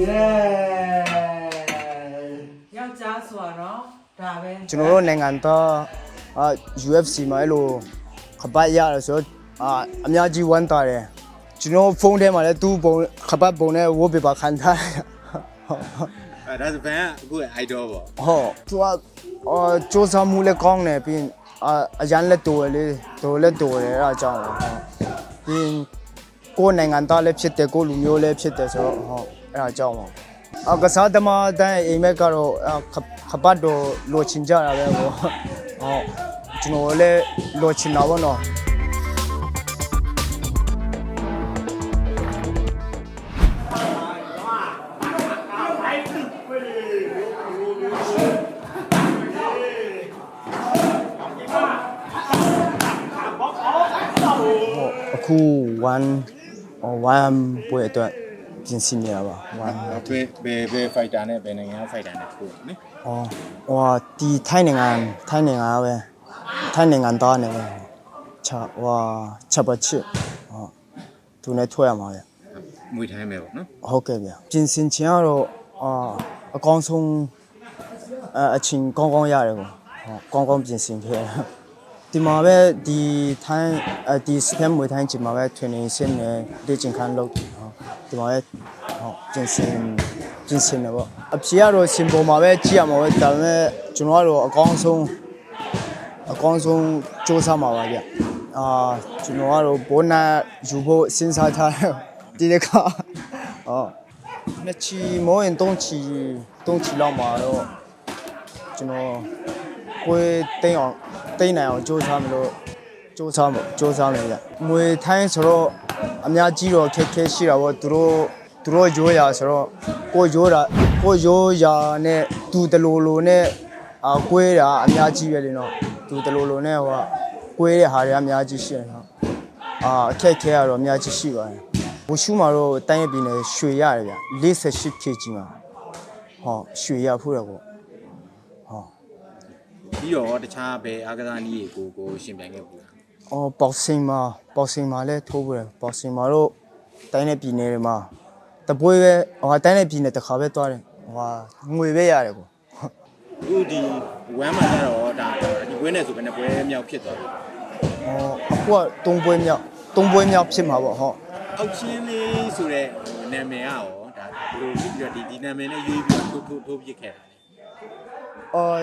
ယောက်ျားဆိုတော့ဒါပဲကျွန်တော်တို့နိုင်ငံသားအာ UFC မှာအဲ့လိုခပတ်ရတယ်ဆိုတော့အာအများကြီးဝမ်းသာတယ်ကျွန်တော်ဖုန်းထဲမှာလည်းသူ့ပုံခပတ်ပုံနဲ့ဝတ်ပြပါခံထားတယ်အဲဒါဆိုဘန်ကအခုရဲ့ idol ပေါ့ဟုတ်သူကအာစူးစမ်းမှုလည်းကောင်းတယ်ပြီးရင်အာအရန်လည်းတိုးတယ်လေတိုးလည်းတိုးတယ်အဲ့ဒါကြောင့်ဟုတ်ပြီးရင်ကိုယ်နိုင်ငံသားလည်းဖြစ်တယ်ကိုယ်လူမျိုးလည်းဖြစ်တယ်ဆိုတော့ဟုတ် အဲ့ဒါကြောင့်ပါအကစားသမားအတိုင်းအိမ်မက်ကတော့အာခခပတ်တော့လိုချင်ကြတာပဲဟိုဟုတ်ကျွန်တော်လည်းလိုချင်တာပေါ့နော်အခု1 1ပွဲအတွက် ပြင်ဆင်နေရပါ1ဘယ်ဘယ်ဘယ် fighter နဲ့ဘယ်နိုင်ငံ fighter နဲ့ထိုးတယ်နိအော်ဟိုဒီထိုင်းနိုင်ငံထိုင်းနိုင်ငံပဲထိုင်းနိုင်ငံသားနေပဲချာဟိုချက်ပချစ်ဟောသူနဲ့ထွက်ရမှာဗျမွေထိုင်းမယ်ပေါ့နော်ဟုတ်ကဲ့ဗျပြင်ဆင်ချင်ကတော့အာအကောင်းဆုံးအအချင်းကောင်းကောင်းရတယ်ကိုဟောကောင်းကောင်းပြင်ဆင်ခဲ့ဒီမှာပဲဒီထိုင်းအဒီစကန်မွေထိုင်းချိန်မှာပဲ training ဆင်းနေဒီချိန်ခန်းလုပ်ဟော ဒီမှာပဲဟောကျင်စင်ကျင်စင်တယ်ပေါ့အဖြေကတော့စင်ပေါ်မှာပဲကြည့်ရမှာပဲဒါပေမဲ့ကျွန်တော်ကတော့အကောင်းဆုံးအကောင်းဆုံးစ조사မှာပါဗျအာကျွန်တော်ကတော့ဘောနတ်ယူဖို့စဉ်းစားထားတယ်ဒီတစ်ခါဟောနှစ်ချီမိုးရင်သုံးချီသုံးချီလောက်မှာတော့ကျွန်တော်ကိုယ်တိန်အောင်တိန်နိုင်အောင်စ조사မလို့စ조사မလို့စ조사မယ်ဗျမွေထိုင်းဆိုတော့ အများကြီးတော့ခက်ခဲရှိတာပေါ့သူတို့သူတို့ရိုးရာဆိုတော့ကိုယ်ရိုးတာကိုယ်ရိုးရာနဲ့သူတလူလူနဲ့အာကွေးတာအများကြီးပဲလေနော်သူတလူလူနဲ့ဟိုကကွေးတဲ့ဟာတွေအများကြီးရှိတယ်နော်အာအခက်အခဲကတော့အများကြီးရှိပါတယ်။ဘူရှူမှာတော့တိုင်းရပြည်နယ်ရွှေရတယ်ဗျ48 kg မှာဟောရွှေရဖို့ရပေါ့ဟောပြီးတော့တခြားဘယ်အားကစားနည်းကိုကိုရှင်ပြိုင်ခဲ့ဘူးလား အော်ပေါစင်မှာပေါစင်မှာလည်းထိုးဖို့ရပေါစင်မှာတော့တိုင်းရပြည်နယ်တွေမှာတပွဲပဲဟောတိုင်းရပြည်နယ်တစ်ခါပဲသွားတယ်ဟောငွေပဲရတယ်ပေါ့အခုဒီဝမ်းမှာကျတော့ဒါဒီပွဲနဲ့ဆိုဘယ်နှပွဲမြောက်ဖြစ်သွားပြီဟောအခုက3ပွဲမြောက်3ပွဲမြောက်ဖြစ်မှာပေါ့ဟောအောက်ချင်းလေးဆိုတဲ့နာမည်ကရောဒါဘယ်လိုဖြစ်ပြီးတော့ဒီဒီနာမည်နဲ့ရွေးပြီးတော့ထိုးထိုးထိုးပြစ်ခဲ့တာလဲအော်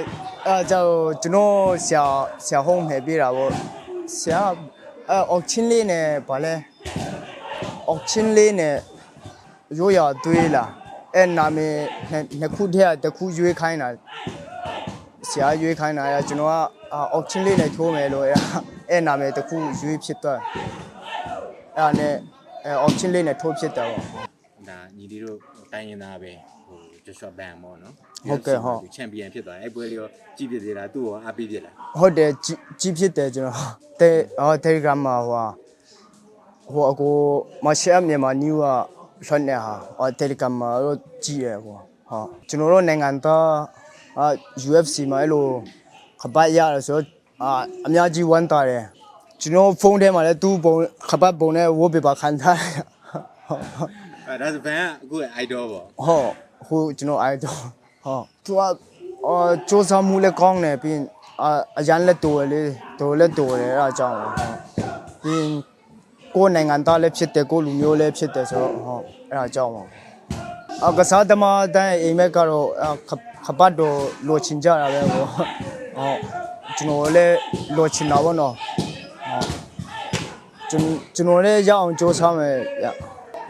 အဲကြောင့်ကျွန်တော်ဆရာဆရာဟုံးနေပြတာပေါ့ ဆရာအဲအောက်ချင်းလေးနဲ့ဗာလဲအောက်ချင်းလေးနဲ့ရိုးရသွေးလာအဲနာမည်နှစ်နှစ်ခုတည်းကတစ်ခုရွေးခိုင်းတာဆရာရွေးခိုင်းတာအဲကျွန်တော်ကအာအောက်ချင်းလေးနဲ့ထိုးမယ်လို့အဲအဲနာမည်တစ်ခုရွေးဖြစ်သွားအဲနဲ့အဲအောက်ချင်းလေးနဲ့ထိုးဖြစ်တာပေါ့ဒါညီလေးတို့တိုင်းရင်သားပဲဟို Joshua Ban ပေါ့နော်ဟုတ်ကဲ့ဟုတ်ချန်ပီယံဖြစ်သွားတယ်အဲ့ပွဲလေးရောကြည့်ပြသေးတာသူ့ရောအားပေးပြလားဟုတ်တယ်ကြီးကြီးဖြစ်တယ်ကျွန်တော်တဲဟော Telegram မှာဟိုဟာဟိုအကိုမရှက်မြန်မာ new ကဆွနေဟာဟော Telegram မှာတော့ကြည့်ရဟိုဟာကျွန်တော်တို့နိုင်ငံသားအာ UFC မှာအဲ့လိုခပတ်ရတယ်ဆိုတော့အာအများကြီးဝမ်းသာတယ်ကျွန်တော်ဖုန်းထဲမှာလည်းသူ့ပုံခပတ်ပုံနဲ့ဝတ်ပြပါခံထားတယ်ဟုတ်အဲဒါဆိုဘန်ကအခုရဲ့ idol ပေါ့ဟုတ် ဟိုကျွန်တော်အဲ့တော့ဟုတ်သူကအာစူးစမ်းမှုလည်းကောင်းတယ်ပြီးရင်အာအရန်လည်းတိုးတယ်လေတိုးလည်းတိုးတယ်အဲ့ဒါကြောင့်ဟုတ်ပြီးရင်ကိုယ်နိုင်ငံသားလည်းဖြစ်တယ်ကိုယ်လူမျိုးလည်းဖြစ်တယ်ဆိုတော့ဟုတ်အဲ့ဒါကြောင့်ပါအကစားသမားအတိုင်းအိမ်မက်ကတော့အာခခပတ်တော့လိုချင်ကြတာပဲဟိုဟုတ်ကျွန်တော်လည်းလိုချင်တာပေါ့နော်ဟုတ်ကျွန်ကျွန်တော်လည်းရအောင်စူးစမ်းမယ်ဗျ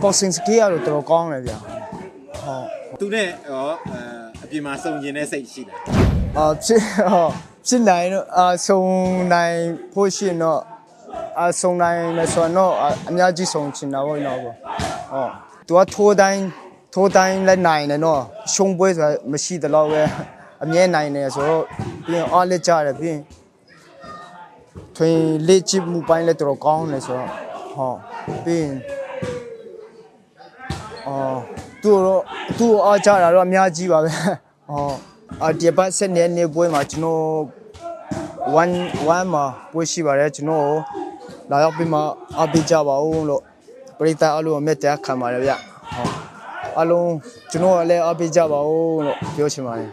ပေါ်စင်စကီကတော့တော်တော်ကောင်းတယ်ဗျဟုတ် သူနဲ့ရောအဲအပြင်မှာစုံကျင်တဲ့စိတ်ရှိတယ်啊，ဖြစ်ဟောဖြစ်နိုင်တော့အာဆုံနိုင်ဖို့ရှိရင်တော့အာဆုံနိုင်မယ်ဆိုတော့အာအများကြီးဆုံချင်တာပေါ့နော်ပေါ့ဟောသူကထိုးတိုင်းထိုးတိုင်းလက်နိုင်တယ်နော်ရှုံးပွဲဆိုတာမရှိတတော့ပဲအမြဲနိုင်တယ်ဆိုတော့ပြီးရင်အားလက်ကြတယ်ပြီးရင်ထွင်လက်ချစ်မှုပိုင်းလည်းတော်တော်ကောင်းတယ်ဆိုတော့ဟောပြီးရင်အော် သူတော့သူ့အားကြတာတော့အများကြီးပါပဲဟောအာဒီပတ်ဆက်နေနေပွဲမှာကျွန်တော်1 1မှာပွဲရှိပါတယ်ကျွန်တော်လာရောက်ပြီးမှအားပေးကြပါဦးလို့ပရိသတ်အလုံးအမြတ်တရားခံပါတယ်ဗျဟုတ်အားလုံးကျွန်တော်ကလည်းအားပေးကြပါဦးလို့ပြောချင်ပါတယ်